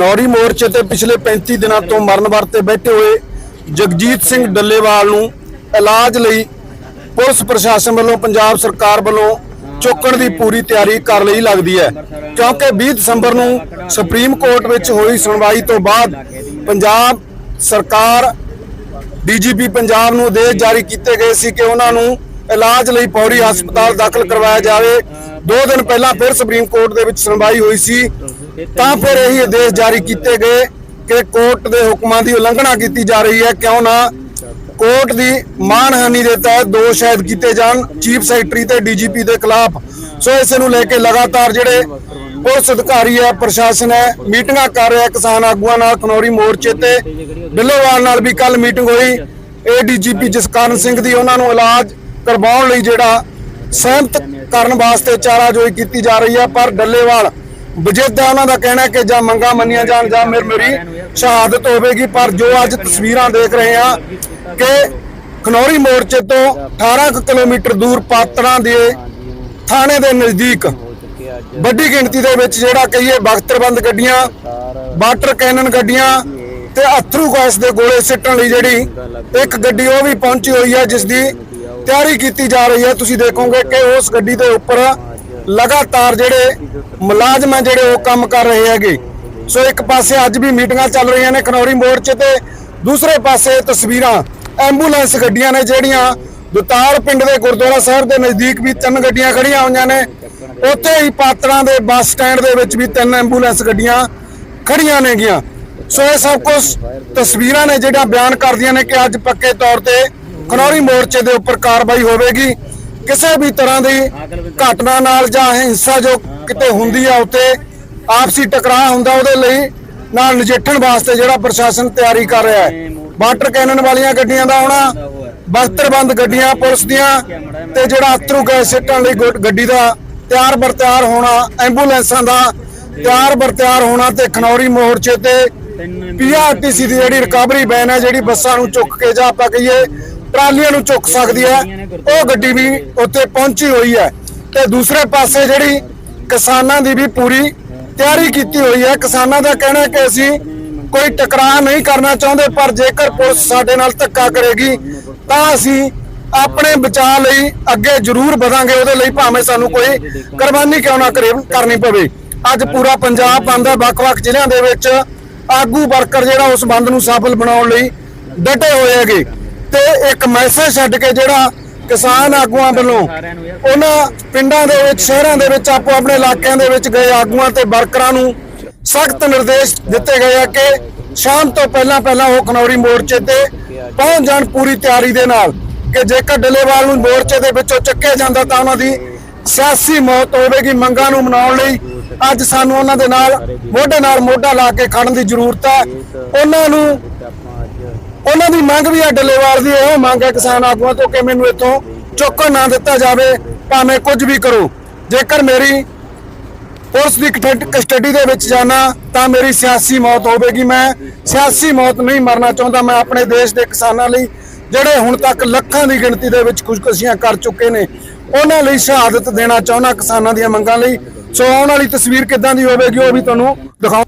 ਖਨੌਰੀ ਮੋਰਚੇ ਤੇ ਪਿਛਲੇ 35 ਦਿਨਾਂ ਤੋਂ ਮਰਨ ਵਰਤੇ ਬੈਠੇ ਹੋਏ ਜਗਜੀਤ ਸਿੰਘ ਡੱਲੇਵਾਲ ਨੂੰ ਇਲਾਜ ਲਈ ਪੁਲਿਸ ਪ੍ਰਸ਼ਾਸਨ ਵੱਲੋਂ, ਪੰਜਾਬ ਸਰਕਾਰ ਵੱਲੋਂ ਚੁੱਕਣ ਦੀ ਪੂਰੀ ਤਿਆਰੀ ਕਰ ਲਈ ਲੱਗਦੀ ਹੈ। ਕਿਉਂਕਿ 20 ਦਸੰਬਰ ਨੂੰ ਸੁਪਰੀਮ ਕੋਰਟ ਵਿੱਚ ਹੋਈ ਸੁਣਵਾਈ ਤੋਂ ਬਾਅਦ ਪੰਜਾਬ ਸਰਕਾਰ, ਡੀਜੀਪੀ ਪੰਜਾਬ ਨੂੰ ਆਦੇਸ਼ ਜਾਰੀ ਕੀਤੇ ਗਏ ਸੀ ਕਿ ਉਹਨਾਂ ਨੂੰ ਇਲਾਜ ਲਈ ਪੌੜੀ ਹਸਪਤਾਲ ਦਾਖਲ ਕਰਵਾਇਆ ਜਾਵੇ। ਦੋ ਦਿਨ ਪਹਿਲਾਂ ਫਿਰ ਸੁਪਰੀਮ ਕੋਰਟ ਦੇ ਵਿੱਚ ਸੁਣਵਾਈ ਹੋਈ ਸੀ। ਤਾਂ ਫਿਰ ਇਹੀ ਆਦੇਸ਼ ਜਾਰੀ ਕੀਤੇ ਗਏ ਕਿ ਕੋਰਟ ਦੇ ਹੁਕਮਾਂ ਦੀ ਉਲੰਘਣਾ ਕੀਤੀ ਜਾ ਰਹੀ ਹੈ। ਕਿਉਂ ਨਾ? ਕੋਰਟ ਦੀ ਮਾਨਹਾਨੀ ਦੇ ਤਹਿਤ ਦੋਸ਼ ਸ਼ਾਇਦ ਕੀਤੇ ਜਾਣ, ਚੀਫ ਸੈਕਟਰੀ ਤੇ ਡੀਜੀਪੀ ਦੇ ਖਿਲਾਫ। ਸੋ ਇਸ ਨੂੰ ਲੈ ਕੇ ਲਗਾਤਾਰ ਜਿਹੜੇ ਪੁਲਿਸ ਅਧਿਕਾਰੀ ਹੈ, ਪ੍ਰਸ਼ਾਸਨ ਹੈ, ਮੀਟਿੰਗਾਂ ਕਰ ਰਿਹਾ ਕਿਸਾਨ ਆਗੂਆਂ ਨਾਲ, ਖਨੌਰੀ ਮੋਰਚੇ ਤੇ। ਬਿੱਲੋਵਾਲ ਨਾਲ ਵੀ ਕੱਲ ਮੀਟਿੰਗ ਹੋਈ। ਇਹ ਏਡੀਜੀਪੀ ਜਸਕਰਨ ਸਿੰਘ ਦੀ ਉਹਨਾਂ ਨੂੰ ਇਲਾਜ ਕਰਵਾਉਣ ਲਈ ਜਿਹੜਾ ਸਹਿਮਤ ਕਰਨ ਵਾਸਤੇ ਚਾਰਾਜੋਈ ਕੀਤੀ ਜਾ ਰਹੀ ਹੈ। ਪਰ ਡੱਲੇਵਾਲ ਵਜਿੱਦ ਉਹਨਾਂ ਦਾ ਕਹਿਣਾ ਹੈ ਕਿ ਜਾਂ ਮੰਗਾ ਮੰਨੀਆਂ ਜਾਣ ਜਾਂ ਮੇਰ ਮੇਰੀ ਸ਼ਹਾਦਤ ਹੋਵੇਗੀ, ਪਰ ਜੋ ਅੱਜ ਤਸਵੀਰਾਂ ਦੇਖ ਰਹੇ ਹਾਂ ਕਿ ਖਨੌਰੀ ਮੋਰਚੇ ਤੋਂ 18 ਕਿਲੋਮੀਟਰ ਦੂਰ ਪਾਤੜਾਂ ਦੇ ਥਾਣੇ ਦੇ ਨਜ਼ਦੀਕ ਵੱਡੀ ਗਿਣਤੀ ਦੇ ਵਿੱਚ ਜਿਹੜਾ ਕਹੀਏ ਬਖਤਰਬੰਦ ਗੱਡੀਆਂ, ਵਾਟਰ ਕੈਨਨ ਗੱਡੀਆਂ ਤੇ ਅਥਰੂ ਗੈਸ ਦੇ ਗੋਲੇ ਸਿੱਟਣ ਲਈ ਜਿਹੜੀ ਇੱਕ ਗੱਡੀ ਉਹ ਵੀ ਪਹੁੰਚੀ ਹੋਈ ਹੈ, ਜਿਸ ਦੀ ਤਿਆਰੀ ਕੀਤੀ ਜਾ ਰਹੀ ਹੈ। ਤੁਸੀਂ ਦੇਖੋਗੇ ਕਿ ਉਸ ਗੱਡੀ ਦੇ ਉੱਪਰ ਲਗਾਤਾਰ ਜਿਹੜੇ ਮੁਲਾਜ਼ਮ ਹੈ ਜਿਹੜੇ ਉਹ ਕੰਮ ਕਰ ਰਹੇ ਹੈਗੇ। ਸੋ ਇੱਕ ਪਾਸੇ ਅੱਜ ਵੀ ਮੀਟਿੰਗਾਂ ਚੱਲ ਰਹੀਆਂ ਨੇ ਖਨੌਰੀ ਮੋਰਚੇ ਤੇ ਦੂਸਰੇ ਪਾਸੇ ਤਸਵੀਰਾਂ, ਐਂਬੂਲੈਂਸ ਗੱਡੀਆਂ ਨੇ ਜਿਹੜੀਆਂ ਦੁਤਾਰ ਪਿੰਡ ਦੇ ਗੁਰਦੁਆਰਾ ਸਾਹਿਬ ਦੇ ਨਜ਼ਦੀਕ ਵੀ ਤਿੰਨ ਗੱਡੀਆਂ ਖੜੀਆਂ ਹੋਈਆਂ ਨੇ। ਉੱਥੇ ਹੀ ਪਾਤੜਾਂ ਦੇ ਬੱਸ ਸਟੈਂਡ ਦੇ ਵਿੱਚ ਵੀ ਤਿੰਨ ਐਂਬੂਲੈਂਸ ਗੱਡੀਆਂ ਖੜੀਆਂ ਨੇਗੀਆਂ। ਸੋ ਇਹ ਸਭ ਕੁਝ ਤਸਵੀਰਾਂ ਨੇ ਜਿਹੜੀਆਂ ਬਿਆਨ ਕਰਦੀਆਂ ਨੇ ਕਿ ਅੱਜ ਪੱਕੇ ਤੌਰ ਤੇ ਖਨੌਰੀ ਮੋਰਚੇ ਦੇ ਉੱਪਰ ਕਾਰਵਾਈ ਹੋਵੇਗੀ। ਕਿਸੇ ਵੀ ਤਰ੍ਹਾਂ ਦੀ ਘਟਨਾ ਨਾਲ ਜਾਂ ਹਿੰਸਾ ਜੋ ਕਿਤੇ ਹੁੰਦੀ ਆ ਉੱਥੇ ਆਪਸੀ ਟਕਰਾਅ ਹੁੰਦਾ ਉਹਦੇ ਲਈ ਨਾਲ ਨਜਿੱਠਣ ਵਾਸਤੇ ਜਿਹੜਾ ਪ੍ਰਸ਼ਾਸਨ ਤਿਆਰੀ ਕਰ ਰਿਹਾ ਹੈ। ਵਾਟਰ ਕੈਨਨ ਵਾਲੀਆਂ ਗੱਡੀਆਂ ਦਾ ਆਉਣਾ ਬਖਤਰਬੰਦ ਗੱਡੀਆਂ ਪੁਲਿਸ ਦੀਆਂ ਤੇ ਜਿਹੜਾ ਅਥਰੂ ਗੈਸ ਸਿੱਟਣ ਲਈ ਗੱਡੀ ਦਾ ਤਿਆਰ ਬਰ ਤਿਆਰ ਹੋਣਾ ਐਂਬੂਲੈਂਸਾਂ ਦਾ ਤਿਆਰ ਬਰ ਤਿਆਰ ਹੋਣਾ ਤੇ ਖਨੌਰੀ ਮੋਰਚੇ ਤੇ ਪੀਆਰਟੀਸੀ ਦੀ ਜਿਹੜੀ ਰਿਕਵਰੀ ਵੈਨ ਹੈ ਜਿਹੜੀ ਬੱਸਾਂ ਨੂੰ ਚੁੱਕ ਕੇ ਜਾਂ ਆਪਾਂ ਕਹੀਏ ਟਰਾਲੀਆਂ ਨੂੰ ਚੁੱਕ ਸਕਦੀ ਹੈ। ਉਹ ਗੱਡੀ ਵੀ ਉੱਥੇ ਪਹੁੰਚੀ ਹੋਈ ਹੈ। ਤੇ ਦੂਸਰੇ ਪਾਸੇ ਜਿਹੜੀ ਕਿਸਾਨਾਂ ਦੀ ਵੀ ਪੂਰੀ ਤਿਆਰੀ ਕੀਤੀ ਹੋਈ ਹੈ। ਕਿਸਾਨਾਂ ਦਾ ਕਹਿਣਾ ਹੈ ਕਿ ਅਸੀਂ ਕੋਈ ਟਕਰਾਅ ਨਹੀਂ ਕਰਨਾ ਚਾਹੁੰਦੇ ਪਰ ਜੇਕਰ ਪੁਲਿਸ ਸਾਡੇ ਨਾਲ ਧੱਕਾ ਕਰੇਗੀ ਤਾਂ ਅਸੀਂ ਆਪਣੇ ਬਚਾਅ ਲਈ ਅੱਗੇ ਜ਼ਰੂਰ ਵਧਾਂਗੇ। ਉਹਦੇ ਲਈ ਭਾਵੇਂ ਸਾਨੂੰ ਕੋਈ ਕੁਰਬਾਨੀ ਕਿਉਂ ਨਾ ਕਰੇ ਕਰਨੀ ਪਵੇ। ਅੱਜ ਪੂਰਾ ਪੰਜਾਬ ਬੰਦ ਹੈ ਵੱਖ-ਵੱਖ ਜ਼ਿਲ੍ਹਿਆਂ ਦੇ ਵਿੱਚ ਆਗੂ ਵਰਕਰ ਜਿਹੜਾ ਉਸ ਬੰਦ ਨੂੰ ਸਫਲ ਬਣਾਉਣ ਲਈ ਡਟੇ ਹੋਏ ਹੈਗੇ। ਤੇ ਇੱਕ ਮੈਸੇਜ ਛੱਡ ਕੇ ਜਿਹੜਾ ਕਿਸਾਨ ਆਗੂਆਂ ਵੱਲੋਂ ਉਹਨਾਂ ਪਿੰਡਾਂ ਦੇ ਵਿੱਚ, ਸ਼ਹਿਰਾਂ ਦੇ ਵਿੱਚ, ਆਪੋ ਆਪਣੇ ਇਲਾਕਿਆਂ ਦੇ ਵਿੱਚ ਗਏ ਆਗੂਆਂ ਤੇ ਵਰਕਰਾਂ ਨੂੰ ਸਖਤ ਨਿਰਦੇਸ਼ ਦਿੱਤੇ ਗਏ ਆ ਕਿ ਸ਼ਾਮ ਤੋਂ ਪਹਿਲਾਂ ਪਹਿਲਾਂ ਉਹ ਖਨੌਰੀ ਮੋਰਚੇ ਤੇ ਪਹੁੰਚ ਜਾਣ ਪੂਰੀ ਤਿਆਰੀ ਦੇ ਨਾਲ ਕਿ ਜੇਕਰ ਡੱਲੇਵਾਲ ਨੂੰ ਮੋਰਚੇ ਦੇ ਵਿੱਚੋਂ ਚੱਕਿਆ ਜਾਂਦਾ ਤਾਂ ਉਹਨਾਂ ਦੀ ਸਿਆਸੀ ਮੌਤ ਹੋਵੇਗੀ। ਮੰਗਾਂ ਨੂੰ ਮਨਾਉਣ ਲਈ ਅੱਜ ਸਾਨੂੰ ਉਹਨਾਂ ਦੇ ਨਾਲ, ਮੋਢੇ ਨਾਲ ਮੋਢਾ ਲਾ ਕੇ ਖੜਨ ਦੀ ਜ਼ਰੂਰਤ ਹੈ। ਉਹਨਾਂ ਨੂੰ ਉਹਨਾਂ ਦੀ ਮੰਗ ਵੀ ਹੈ ਡੱਲੇਵਾਲ ਦੀ ਇਹੋ ਮੰਗ ਹੈ ਕਿਸਾਨ ਆਗੂਆਂ ਤੋਂ ਕਿ ਮੈਨੂੰ ਇੱਥੋਂ ਚੁੱਕਣ ਨਾ ਦਿੱਤਾ ਜਾਵੇ, ਭਾਵੇਂ ਕੁਝ ਵੀ ਕਰੋ। ਜੇਕਰ ਮੇਰੀ ਪੁਲਿਸ ਦੀ ਕਸਟਡੀ ਦੇ ਵਿੱਚ ਜਾਣਾ, ਤਾਂ ਮੇਰੀ ਸਿਆਸੀ ਮੌਤ ਹੋਵੇਗੀ। ਮੈਂ ਸਿਆਸੀ ਮੌਤ ਨਹੀਂ ਮਰਨਾ ਚਾਹੁੰਦਾ, ਮੈਂ ਆਪਣੇ ਦੇਸ਼ ਦੇ ਕਿਸਾਨਾਂ ਲਈ, ਜਿਹੜੇ ਹੁਣ ਤੱਕ ਲੱਖਾਂ ਦੀ ਗਿਣਤੀ ਦੇ ਵਿੱਚ ਖੁਦਕੁਸ਼ੀਆਂ ਕਰ ਚੁੱਕੇ ਨੇ, ਉਹਨਾਂ ਲਈ ਸ਼ਹਾਦਤ ਦੇਣਾ ਚਾਹੁੰਦਾ ਕਿਸਾਨਾਂ ਦੀਆਂ ਮੰਗਾਂ ਲਈ। ਸੋ ਆਉਣ ਵਾਲੀ ਤਸਵੀਰ ਕਿੱਦਾਂ ਦੀ ਹੋਵੇਗੀ, ਉਹ ਵੀ ਤੁਹਾਨੂੰ ਦਿਖਾਉਂ